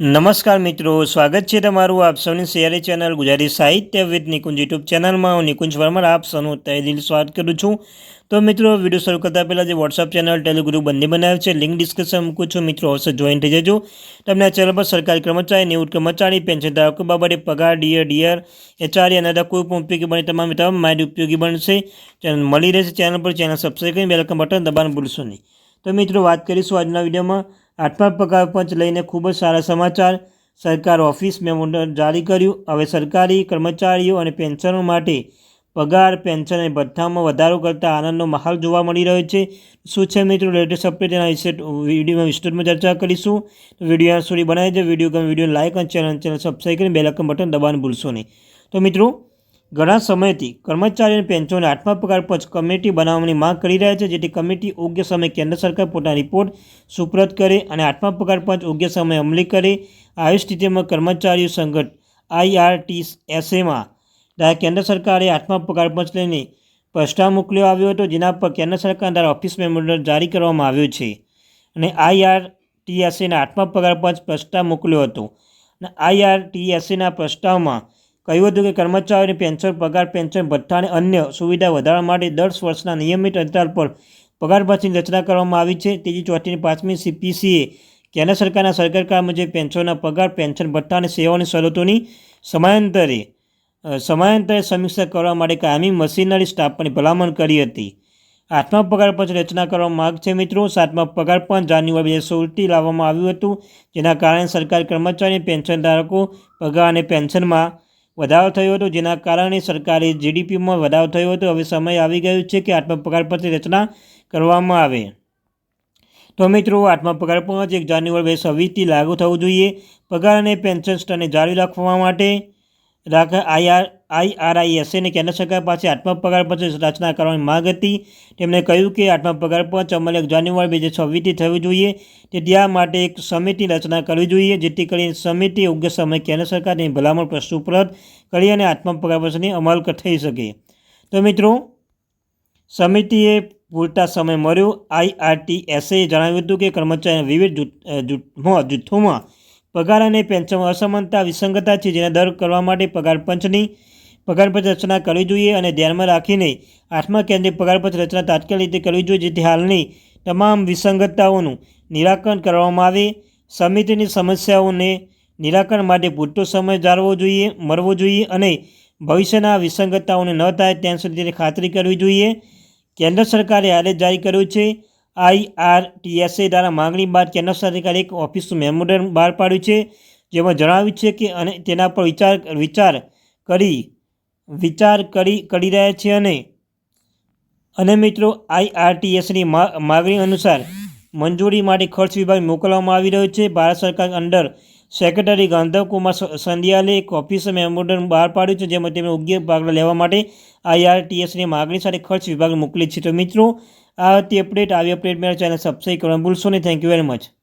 નમસ્કાર મિત્રો, સ્વાગત છે તમારું આપ સૌની શેરી ચેનલ ગુજરાતી સાહિત્ય વિથ નિકુંજ યુટ્યુબ ચેનલમાં. હું નિકુંજ વર્મા, આપ સૌનું તહે દિલ સ્વાગત કરું છું. તો મિત્રો, વીડિયો શરૂ કરતાં પહેલાં જે વોટ્સઅપ ચેનલ ટેલિગ્રુપ બંને બનાવ્યું છે લિંક ડિસ્ક્રિપ્શન મૂકું છું. મિત્રો, અવશ્ય જોઈન થઈ જજો. તમને આ ચેનલ પર સરકારી કર્મચારી, નિવૃત્ત કર્મચારી પેન્શન ધારકો બાબતે પગાર ડીયર ડીયર એચઆરએ અને કોઈ પણ ઉપયોગી બને તમામ તમામ માહિતી ઉપયોગી બનશે. ચેનલ મળી રહેશે ચેનલ પર, ચેનલ સબસ્ક્રાઈબ કરીને બેલકમ બટન દબાણ ભૂલશો નહીં. તો મિત્રો, વાત કરીશું આજના વિડીયોમાં. આઠમા પગાર પંચ લઈને ખૂબ જ સારા સમાચાર સરકાર ઓફિસ મેમો જારી કર્યું. હવે સરકારી કર્મચારીઓ અને પેન્શનો માટે પગાર, પેન્શન અને ભથ્થામાં વધારો કરતા આનંદનો માહોલ જોવા મળી રહ્યો છે. શું છે મિત્રો લેટેસ્ટ અપડેટ એના વિશે વિડીયોમાં વિસ્તૃતમાં ચર્ચા કરીશું. તો વીડિયો સુધી બનાવી દે વીડિયો ગમે વીડિયો લાઇક અને ચેનલ ચેનલ સબસ્ક્રાઈબ કરીને બેલ બટન દબાવવાનું ભૂલશો નહીં. તો મિત્રો ઘણા સમયથી કર્મચારી અને પેન્શનોને આઠમા પગાર પંચ કમિટી બનાવવાની માંગ કરી રહ્યા છે, જેથી કમિટી યોગ્ય સમયે કેન્દ્ર સરકાર પોતાના રિપોર્ટ સુપ્રત કરે અને આઠમા પગાર પંચ યોગ્ય સમયે અમલી કરે. આવી સ્થિતિમાં કર્મચારીઓ સંગઠન આઈઆરટીએસએમાં કેન્દ્ર સરકારે આઠમા પગાર પંચ લઈને પ્રસ્તાવ મોકલ્યો આવ્યો હતો, જેના પર કેન્દ્ર સરકાર દ્વારા ઓફિસ મેમોરિયલ જારી કરવામાં આવ્યો છે. અને આઈઆરટીએસએના આઠમા પગાર પંચ પ્રસ્તાવ મોકલ્યો હતો. અને આઈઆરટીએસએના પ્રસ્તાવમાં કહ્યું હતું કે કર્મચારીઓની પેન્શન પગાર પેન્શન ભથ્થા અને અન્ય સુવિધા વધારવા માટે દસ વર્ષના નિયમિત અંતરાલ પર પગાર પછી રચના કરવામાં આવી છે. ત્રીજી ચોથીની પાંચમી સીપીસીએ કેન્દ્ર સરકારના સરકાર મુજબ પેન્શનના પગાર પેન્શન ભથ્થા અને સેવાઓની શરતોની સમયાંતરે સમયાંતરે સમીક્ષા કરવા માટે કાયમી મશીનરી સ્ટાફની ભલામણ કરી હતી. આઠમા પગાર પંચ રચના કરવા માગ છે મિત્રો. સાતમા પગાર પંચ જાન્યુઆરી બે હજાર સોળથી લાવવામાં આવ્યું હતું, જેના કારણે સરકારી કર્મચારી પેન્શન ધારકો પગાર અને પેન્શનમાં વધારો થયો હતો, જેના કારણે સરકારે જીડીપીમાં વધારો થયો હતો. હવે સમય આવી ગયો છે કે આત્મ પગાર રચના કરવામાં આવે. તો મિત્રો, આત્મ પંચ એક જાન્યુઆરી બે છવ્વીસથી લાગુ થવું જોઈએ. પગાર અને પેન્શન સ્ટને જાળવી રાખવા માટે રાખ આઈઆર આઈઆરઆઈએસએને કેન્દ્ર સરકાર પાસે આઠમા પગાર પંચ રચના કરવાની માંગ હતી. તેમણે કહ્યું કે આઠમા પગાર પંચ અમલ એક જાન્યુઆરી બે હજાર છવ્વીસથી થવી જોઈએ. તેથી આ માટે એક સમિતિ રચના કરવી જોઈએ, જેથી કરીને સમિતિ યોગ્ય સમય કેન્દ્ર સરકારની ભલામણ પ્રસ્તુત કરી અને આઠમા પગાર પંચની અમલ થઈ શકે. તો મિત્રો, સમિતિએ પૂરતા સમય મળ્યો. આઈઆરટીએસએ જણાવ્યું હતું કે કર્મચારીના વિવિધ જૂથમાં, જૂથોમાં પગાર અને પેન્શનમાં અસમાનતા વિસંગતતા છે, જેને દર કરવા માટે પગાર પંચની રચના કરવી જોઈએ અને ધ્યાનમાં રાખીને આઠમા કેન્દ્રીય પગાર પંચ રચના તાત્કાલિક રીતે કરવી જોઈએ, જેથી હાલની તમામ વિસંગતતાઓનું નિરાકરણ કરવામાં આવે. સમિતિની સમસ્યાઓને નિરાકરણ માટે પૂરતો સમય જાળવો જોઈએ, મળવો જોઈએ અને ભવિષ્યના વિસંગતતાઓને ન થાય, ત્યાં સુધી તેની ખાતરી કરવી જોઈએ. કેન્દ્ર સરકારે આદેશ જારી કર્યો છે આઈઆરટીએસએ દ્વારા માંગણી બાદ કેન્દ્ર સરકારે એક ઓફિસનું મેમોરેન્ડમ બહાર પાડ્યું છે, જેમાં જણાવ્યું છે કે અને તેના પર વિચાર વિચાર કરી વિચાર કરી કરી રહ્યા છે અને અને મિત્રો આઈઆરટીએસની માગણી અનુસાર મંજૂરી માટે ખર્ચ વિભાગ મોકલવામાં આવી રહ્યો છે. ભારત સરકાર અંડર સેક્રેટરી ગાંધવકુમાર સંધિયાલે એક ઓફિસ મેમોરેન્ડમ બહાર પાડ્યું છે, જેમાં તેમણે યોગ્ય ભાગ લેવા માટે આઈઆરટીએસની માગણી સાથે ખર્ચ વિભાગ મોકલી છે. તો મિત્રો આ હતી અપડેટ આવી અપડેટ મેળવવા ચેનલ સબસ્ક્રાઈબ કરવાનું ભૂલશો નહીં. Thank you very much